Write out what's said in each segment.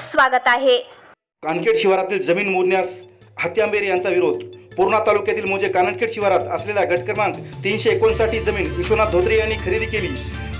स्वागत आहे. कानखेड शिवारातील जमीन मोजण्यास हत्यांबेर यांचा विरोध. पूर्णा तालुक्यातील म्हणजे कानखेड शिवारात असलेल्या गट क्रमांक तीनशे एकोणसाठी जमीन विश्वनाथ धोत्रे यांनी खरेदी केली.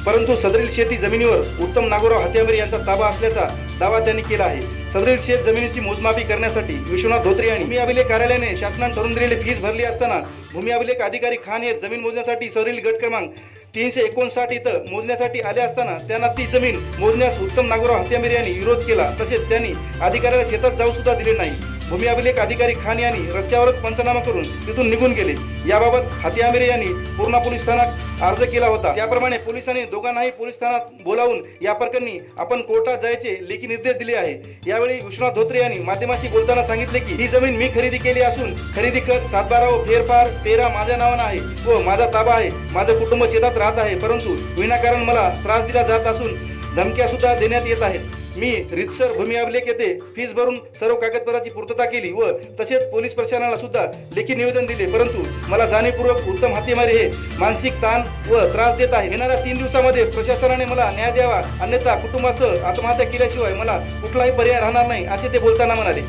परंतु सदरील शेती जमिनीवर उत्तम नागोराव हत्यांबेर यांचा ताबा असल्याचा दावा त्यांनी केला आहे. सदरील शेत जमिनीची मोजमापी करण्यासाठी विश्वनाथ धोत्रे यांनी भूमी अभिलेख कार्यालयाने शासनाने ठरून दिलेली फीस भरली असताना भूमी अभिलेख अधिकारी खान हे जमीन मोजण्यासाठी सदरील गट क्रमांक तीनशे एकोणसाठ इथं मोजण्यासाठी आले असताना त्यांना ती जमीन मोजण्यास उत्तम नागोराव हत्यामेर यांनी विरोध केला. तसेच त्यांनी अधिकाऱ्याला शेतात जाऊ सुद्धा दिले नाही. भूमी अभिलेख अधिकारी खान यांनी रस्त्यावरच पंचनामा करून तिथून निघून गेले. याबाबत हाती आमिरे यांनी पूर्णा पोलीस ठाण्यात अर्ज केला होता. त्याप्रमाणे पोलिसांनी दोघांनाही पोलीस ठाण्यात बोलावून या प्रकरणी आपण कोर्टात जायचे लेखी निर्देश दिले आहे. यावेळी विश्वनाथ धोत्रे यांनी माध्यमाशी बोलताना सांगितले की ही जमीन मी खरेदी केली असून खरेदी खत सातबारा व फेरफार पेरा माझ्या नावानं आहे व माझा ताबा आहे. माझं कुटुंब शेतात राहत आहे परंतु विनाकारण मला त्रास दिला जात असून धमक्या सुद्धा देण्यात येत आहेत. मी रितसर भूमी अभिलेख येथे फीस भरून सर्व कागदपत्राची पूर्तता केली व तसेच पोलीस प्रशासनाला सुद्धा लेखी निवेदन दिले. परंतु मला जाणीवपूर्वक उत्तम हातीमारी हे मानसिक ताण व त्रास देत आहे. येणाऱ्या तीन दिवसामध्ये प्रशासनाने मला न्याय द्यावा अन्यथा कुटुंबासह आत्महत्या केल्याशिवाय मला कुठलाही पर्याय राहणार नाही असे ते बोलताना म्हणाले.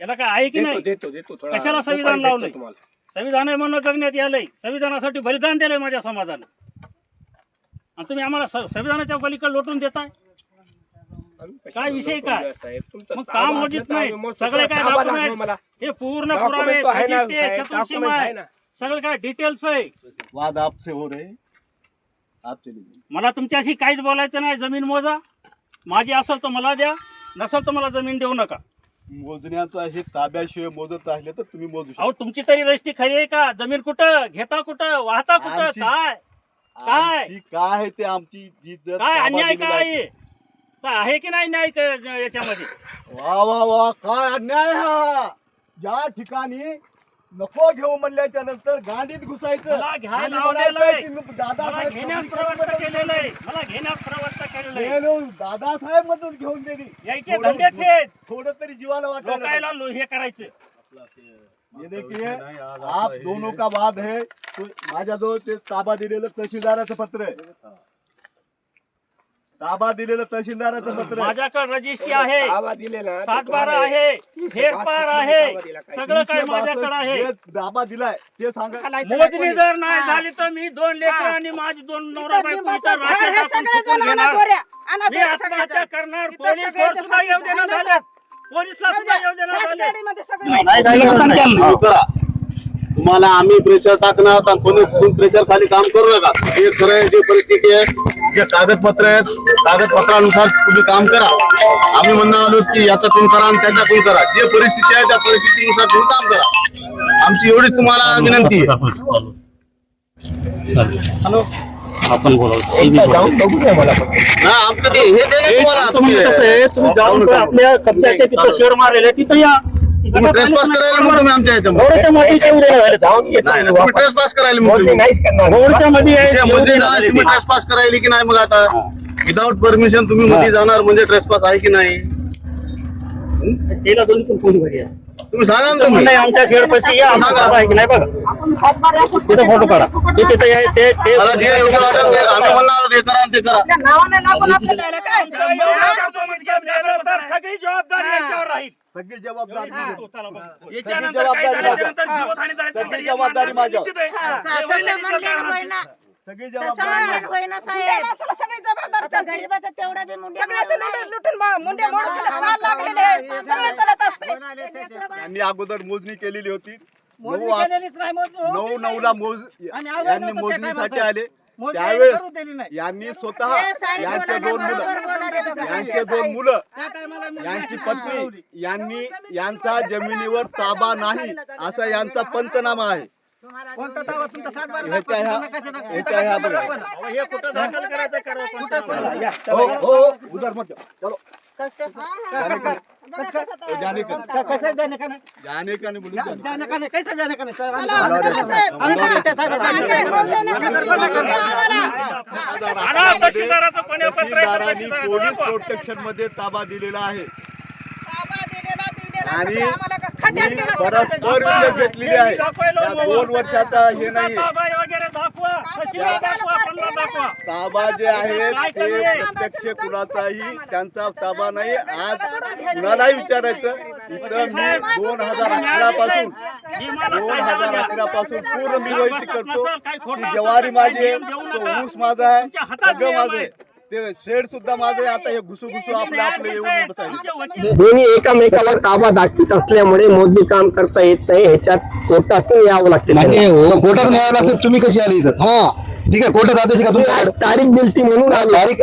याला काय आहे की नाही? देतो देतो थोडा कशाला संविधान लावलंय? तुम्हाला. संविधान आहे म्हणून जगण्यात यालंय. संविधानासाठी बलिदान दिलंय माझ्या समाजानं. आणि तुम्ही आम्हाला संविधानाच्या पलीकडे लोटून देताय? काय विषय काय? तुमचा मग काम होत नाही. सगळे काय डॉक्युमेंट हे पूर्ण पुरावे चतुर्सीमा आहे. सगळं काय डिटेल्स आहे? वाद आपसे हो रहे आप चले जाइए मला तुमच्याशी काहीच बोलायचं नाही. जमीन मोजा. माझी असेल तर मला द्या. नसेल तर मला जमीन देऊ नका. मोजण्याचा हे ताब्याशिवाय मोजत राहिले तर तुम्ही मोजू अहो तुमची तरी रस्ती खरी आहे का? जमीन कुठं? घेता कुठं? वाहता कुठं? आमची- काय? काय? आमची काय? आहे ते आमची जी जर काय अन्याय काय आहे. आहे? काय आहे की नाही न्याय याच्यामध्ये? वा वा वा काय अन्याय हा? ज्या ठिकाणी नको घेऊ म्हणल्याच्या नंतर गाडीत घुसायचं मला घ्यायला आणि लावलेलं म्हणायचं आहे. की मी मला दादासाहेब घेण्यास प्रवृत्त केलेलं आहे. मला घेण्यास प्रवृत्त केलेलं आहे. गेलो, दादासाहेब मधून घेऊन गेली. यायचे थोडं- धंदेच आहेत. थोडं तरी जीवाला वाटायला लोकायला लो- हे करायचं. ये देखिए आप दोनों का वाद है? तो माझ्याजवळ ते ताबा दिलेलं तहसीलदाराचं पत्र आहे. ताबा दिलेलं तहसीलदाराचं पत्र आहे. माझ्याकडे रजिस्ट्री आहे. ताबा दिलेला सात बारा आहे. फेरफार बासष्ट आहे? सगळं काय माझ्याकडे आहे. जे ताबा दिलाय. ते सांगा. मोजणी जर नाही झाली तर मी दोन लेकर आणि माझी दोन नवरा बायको इथं राखेत टाकून फुकून घेणार. मी आत्महत्या करणार. पोलीस सुद्धा येऊ देणार झाल्यात पोलीसला सुद्धा येऊ देणार करा. तुम्हाला आम्ही प्रेशर टाकणार आणि कोणी कोण प्रेशर खाली काम करू नका. हे खरं आहे, जे परिस्थिती आहे जे कागदपत्र आहेत कागदपत्रानुसार तुम्ही काम करा. आम्ही म्हणणार आलो की याचा कोण करा आणि त्याचा कोण करा. जे परिस्थिती आहे त्या परिस्थितीनुसार तुम्ही काम करा. आमची एवढीच तुम्हाला विनंती आहे. हॅलो. आपण बोलवतो हे तुम्ही कसं आहे तुम्ही जाऊन आपल्या कब्जाचे तिथं शेड मारलेले तिथं या. ट्रेसपास करायला मग तुम्ही आमच्या मध्ये येतो नाही वापस. ट्रेसपास करायला मग मोजणी तुम्ही. नाहीच करणार. रोडच्या मध्ये आहे, विषय येऊ मध्ये देणार जाणार झाले तुम्ही ते. ट्रेसपास करायली की नाही मग आता? विदाऊट परमिशन तुम्ही मध्ये जाणार म्हणजे ट्रेसपास आहे की नाही? तिला दोन तीन फोन घरी आहे. तुम्ही सांगा ना म्हणणं तुम्ही आहे, आमच्या शेडपाशी या आमचा सांगा. ताबा आहे की नाही बघा तिथं फोटो काढा ते तिथं या- ते ते मला जे योग्य वाटेल ते आम्ही म्हणणार आहोत, हे करा आणि ते करा सगळी जबाबदारी याच्यावर राहील सगळी जबाबदारी तो चला बघा. याच्यानंतर काही झाल्याच्यानंतर जीवहानी झाली तर सगळी तरी या जबाबदारी माणसाला माझ्यावर. निश्चित आहे. ते वडिलांनी जर काय म्हणतील. सगळी जबाबदारी सगळी जबाबदार गरीबाचा तेवढा बी मुंडे लुटून लुटून मा- मुंडे मोडून चाल लागलेले आहे. सगळे चालत असते यांनी अगोदर मोजणी केलेली होती. नऊ आ- नऊ नऊला मोज यांनी मोजणीसाठी आले. त्यावेळेस यांनी स्वतः हे साहेब यांचे बोलायला दोन बरोबर बोलायला मुलं बघा. यांचे दोन मुलं यांची पत्नी यांनी यांचा जमिनीवर ताबा नाही असा यांचा पंचनामा आहे. ह्याच्या ह्या ह्याच्या ह्या बघा अहो, हे कुठं दाखल करायचं करा पंचायत या. हो हो हो, उधर मत जाओ चलो. कसं? जाने का? ओ, जाने का जाने का नहीं बोलूं जाने का। बुलाओ रे साहब, बुलाओ रे। आणा तहसीलदाराचं कोणी पत्र आहे? तर तहसीलदारांनी तहसीलदाराचं पोलीस दाखवा. प्रोटेक्शनमध्ये ताबा दिलेला आहे. आणि परत सगळं. कर घेतलेली आहे. या. दोन वर्षाचा हे नाही ताबा वगैरे दाखवा. तहसीलदार पैशाला दाखवा पार पन्नास दाखवा. ताबा जे आहे. ते? प्रत्यक्ष कुणाचाही त्यांचा ताबा नाही. आज कुणालाही विचारायचं इथं मी दोन हजार अकरा पासून दोन हजार अकरा पासून पूर्ण मी करतो. ज्वारी माझी आहे तो ऊस माझा आहे सगळं माझं आहे. ते शेड सुद्धा माझं आता हे घुसू घुसू आपले आपले येऊन बसायचे. दोन्ही एकामेकाला ताबा दाखवित असल्यामुळे मोजणी काम करता येत नाही ह्याच्यात कोर्टातून यावं लागते त्यांना. कोर्टात न्यावं लागतं तुम्ही कशी आली इथं? हा. ठीक आहे कोर्टात आदेश का आज तुमच्या तारीख दिलती म्हणून. तारीख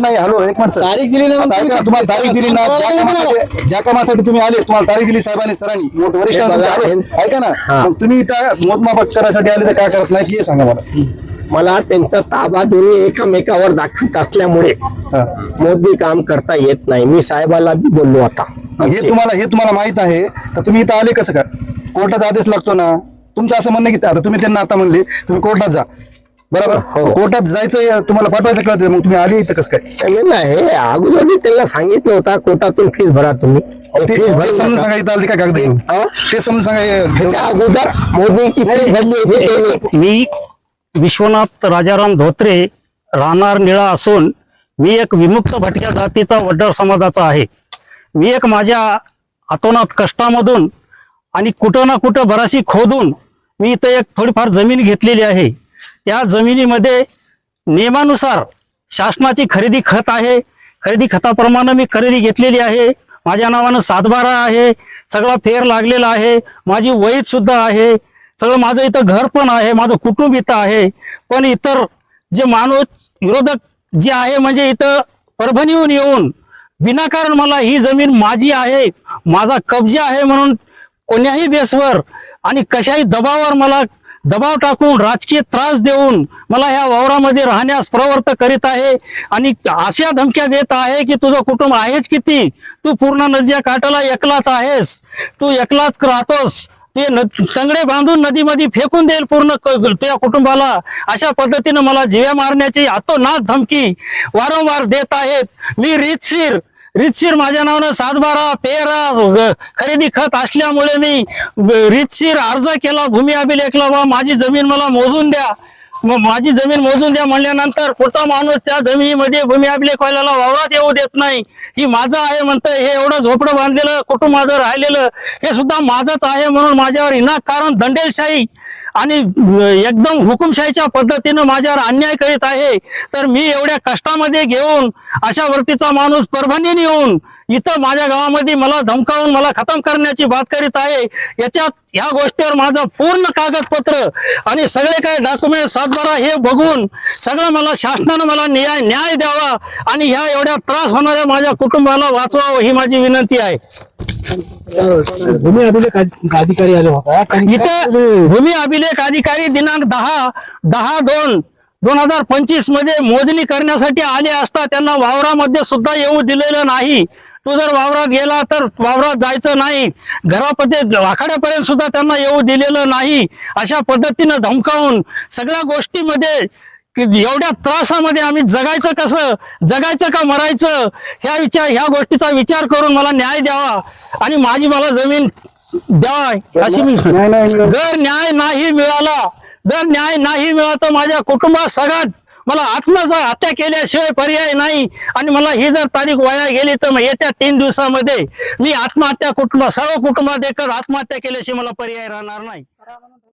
नाही हॅलो एक मिनिट तारीख दिली ना आता ऐका, तुम्हाला तारीख दिली ना ज्या कामासाठी ज्या कामासाठी तुम्ही आले तुम्हाला तारीख दिली साहेबांनी सरांनी. हे तुमच्या- ऐका ना हा. तुम्ही इथं मोजमाप करायसाठी आले तर काय करत नाही हे सांगा मला. मला त्यांचा ताबा दोन्ही एकामेकावर दाखवित असल्यामुळे हा. मोजणी काम करता येत नाही. मी साहेबाला बी बोललो आता. हे तुम्हाला हे तुम्हाला माहीत आहे. तर तुम्ही इथं आले कसं काय कोर्टाचा आदेश लागतो ना? तुमचं असं म्हणणं की आता तुम्ही त्यांना आता म्हणले तुम्ही कोर्टात जा. बरोबर? हो. कोर्टात जायचं तुम्हाला पाठवायचं कळतं मग तुम्ही आले इथं कसं काय? नाही हे अगोदर मी त्यांना सांगितलं होता कोर्टातून फीस भरा तुम्ही. ते समजून नका. सांगा इथं आले का कागद हा? ते समजून हे अगोदर मोदीची फीस भरली. मी विश्वनाथ राजाराम धोत्रे राहणार निळा असून मी एक विमुक्त भटक्या जातीचा वड्डर समाजाचा आहे. मी एक माझ्या हातोनात कष्टामधून आणि कुठं ना कुठं बराशी खोदून मी इथं एक थोडीफार जमीन घेतलेली आहे. त्या जमिनीमध्ये नियमानुसार शासनाची खरेदी खत आहे. खरेदी खताप्रमाणे मी खरेदी घेतलेली आहे. माझ्या नावानं सातबारा आहे. सगळा फेर लागलेला आहे. माझी वयतसुद्धा आहे. सगळं माझं इथं घर पण आहे माझं कुटुंब इथं आहे. पण इतर जे माणूस विरोधक जे आहे म्हणजे इथं परभणीहून येऊन विनाकारण मला ही जमीन माझी आहे माझा कब्जा आहे म्हणून कोण्याही बेसवर आणि कशाही दबावावर मला दबाव टाकून राजकीय त्रास देऊन मला ह्या वावरामध्ये राहण्यास प्रवृत्त करीत आहे. आणि अशा धमक्या देत आहे की तुझं कुटुंब आहेच किती? तू पूर्ण नदीच्या काठाला एकलाच आहेस. तू एकलाच राहतोस. ते न- तंगडे बांधून नदीमध्ये फेकून देईल पूर्ण त्या कुटुंबाला. अशा पद्धतीनं मला जिव्या मारण्याची अतोनात धमकी वारंवार देत आहेत. मी रीतशीर रितशीर माझ्या नावानं सातबारा पेरा खरेदी खत असल्यामुळे मी रितशीर अर्ज केला भूमी अभिलेखला बा माझी जमीन मला मोजून द्या. मग माझी जमीन मोजून द्या म्हणल्यानंतर पुढचा माणूस त्या जमिनीमध्ये भूमी आपले खोल्याला वावरात येऊ देत नाही. ही माझं आहे म्हणतं हे एवढं झोपडं बांधलेलं कुटुंब माझं राहिलेलं हे सुद्धा माझंच आहे म्हणून माझ्यावर विनाकारण दंडेलशाही आणि एकदम हुकुमशाहीच्या पद्धतीनं माझ्यावर अन्याय करीत आहे तर मी एवढ्या कष्टामध्ये घेऊन अशा वृत्तीचा माणूस परभणीने येऊन इथं माझ्या गावामध्ये मला धमकावून मला खतम करण्याची बात करीत आहे याच्यात ह्या गोष्टीवर माझं पूर्ण कागदपत्र आणि सगळे काही डॉक्युमेंट सातबारा हे बघून सगळं मला शासनानं मला न्याय न्याय द्यावा आणि ह्या एवढ्या त्रास होणाऱ्या माझ्या कुटुंबाला वाचवावं ही माझी विनंती आहे. भूमी अभिलेख अधिकारी आले होता. इथं भूमी अभिलेख अधिकारी दिनांक दहा दहा दोन दोन हजार पंचवीसमध्ये मोजणी करण्यासाठी आले असता त्यांना वावरामध्ये सुद्धा येऊ दिलेलं नाही. तू जर वावरात गेला तर वावरात जायचं नाही. घरामध्ये आखाड्यापर्यंत सुद्धा त्यांना येऊ दिलेलं नाही. अशा पद्धतीनं धमकावून सगळ्या गोष्टीमध्ये एवढ्या त्रासामध्ये आम्ही जगायचं कसं? जगायचं का मरायचं? ह्या विचार ह्या गोष्टीचा विचार करून मला न्याय द्यावा आणि माझी मला जमीन द्यावा अशी मी जर न्याय नाही मिळाला जर न्याय नाही मिळाला तर माझ्या कुटुंबात सगळ्यात मला आत्महत्या हत्या केल्याशिवाय पर्याय नाही. आणि मला ही जर तारीख वाया गेली तर मग येत्या तीन दिवसामध्ये मी आत्महत्या कुटुंब सर्व कुटुंबात एकच आत्महत्या केल्याशिवाय मला पर्याय राहणार नाही.